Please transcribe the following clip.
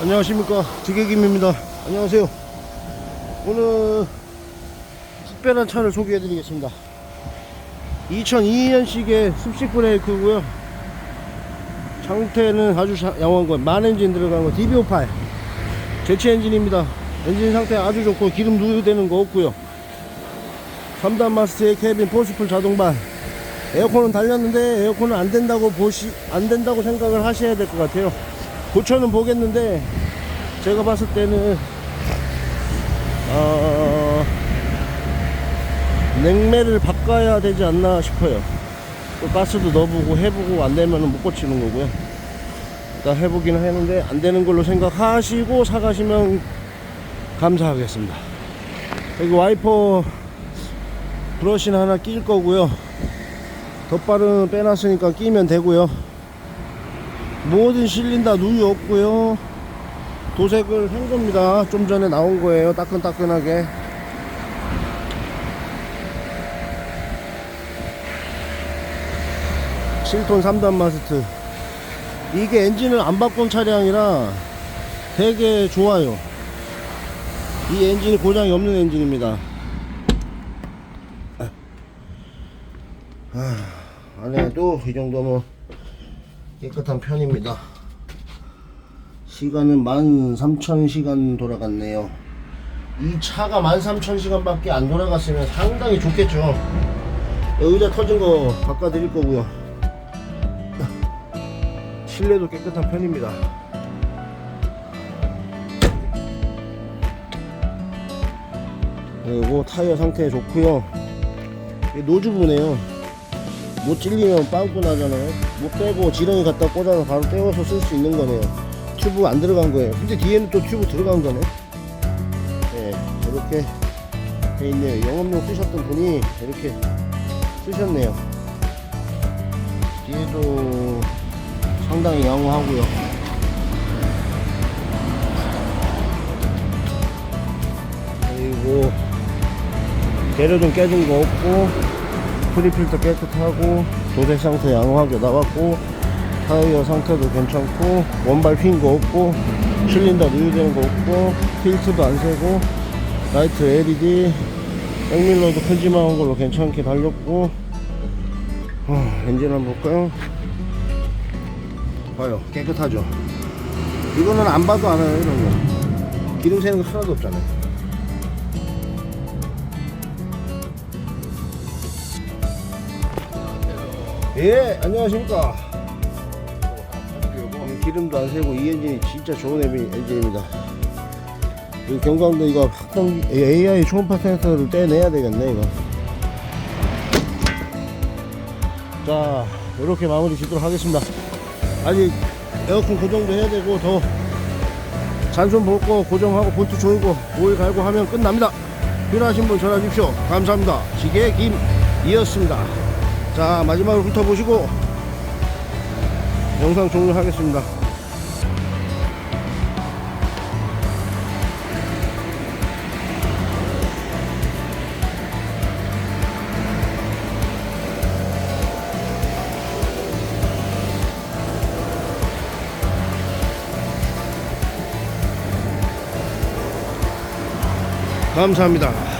안녕하십니까. 기계김입니다. 안녕하세요. 오늘 특별한 차를 소개해 드리겠습니다. 2002년식의 습식 브레이크고요. 상태는 아주 자- 양호한 거 만엔진 들어간 거 DB58 제치 엔진입니다. 엔진 상태 아주 좋고 기름 누유되는 거 없고요. 3단 마스터의 캐빈 포스풀 자동반 에어컨은 달렸는데 에어컨은 안 된다고 보시 안 된다고 생각을 하셔야 될 것 같아요 고쳐는 보겠는데 제가 봤을 때는 어, 냉매를 바꿔야 되지 않나 싶어요. 또 가스도 넣어보고 해보고 안 되면 못 고치는 거고요. 일단 해보긴 했는데 안 되는 걸로 생각하시고 사가시면 감사하겠습니다. 여기 와이퍼 브러쉬는 하나 끼울 거고요. 덧발은 빼놨으니까 끼면 되고요 모든 실린다 누유 없고요. 도색을 한 겁니다. 좀 전에 나온 거예요 따끈따끈하게. 실톤 3단 마스트. 이게 엔진을 안 바꾼 차량이라 되게 좋아요. 이 엔진이 고장이 없는 엔진입니다. 아, 안에도 이 정도면 깨끗한 편입니다. 시간은 13,000시간 돌아갔네요. 이 차가 13,000시간 밖에 안 돌아갔으면 상당히 좋겠죠. 의자 터진 거 바꿔드릴 거고요. 실내도 깨끗한 편입니다. 그리고 타이어 상태 좋고요. 노즈부네요. 못 찔리면 빵꾸 나잖아요. 못 빼고 지렁이 갖다 꽂아서 바로 떼어서 쓸 수 있는 거네요. 튜브 안 들어간 거예요. 근데 뒤에는 또 튜브 들어간 거네. 네, 이렇게 돼 있네요. 영업용 쓰셨던 분이 이렇게 쓰셨네요. 뒤에도 상당히 양호하고요. 그리고 재료 좀 깨진 거 없고 프리필터 깨끗하고 도색 상태 양호하게 나왔고 타이어 상태도 괜찮고 원발 휜 거 없고 실린더 누유되는 거 없고 필트도 안 새고 라이트 LED 백밀러도 큼지막한 걸로 괜찮게 달렸고. 어, 엔진 한번 볼까요? 봐요. 깨끗하죠? 이거는 안 봐도 알아요 이런 거. 기름 새는 거 하나도 없잖아요 예, 안녕하십니까. 이 기름도 안 새고 이 엔진이 진짜 좋은 엔진- 엔진입니다. 이 경광도 이거 확장 AI 초음파 센서를 떼내야 되겠네 이거. 자, 이렇게 마무리 짓도록 하겠습니다. 아직 에어컨 고정도 해야 되고 더 잔손 볼거 고정하고 볼트 조이고 오일 갈고 하면 끝납니다. 필요하신 분 전화 주십시오. 감사합니다. 지게 김이었습니다. 자 마지막으로 훑어보시고 영상 종료하겠습니다. 감사합니다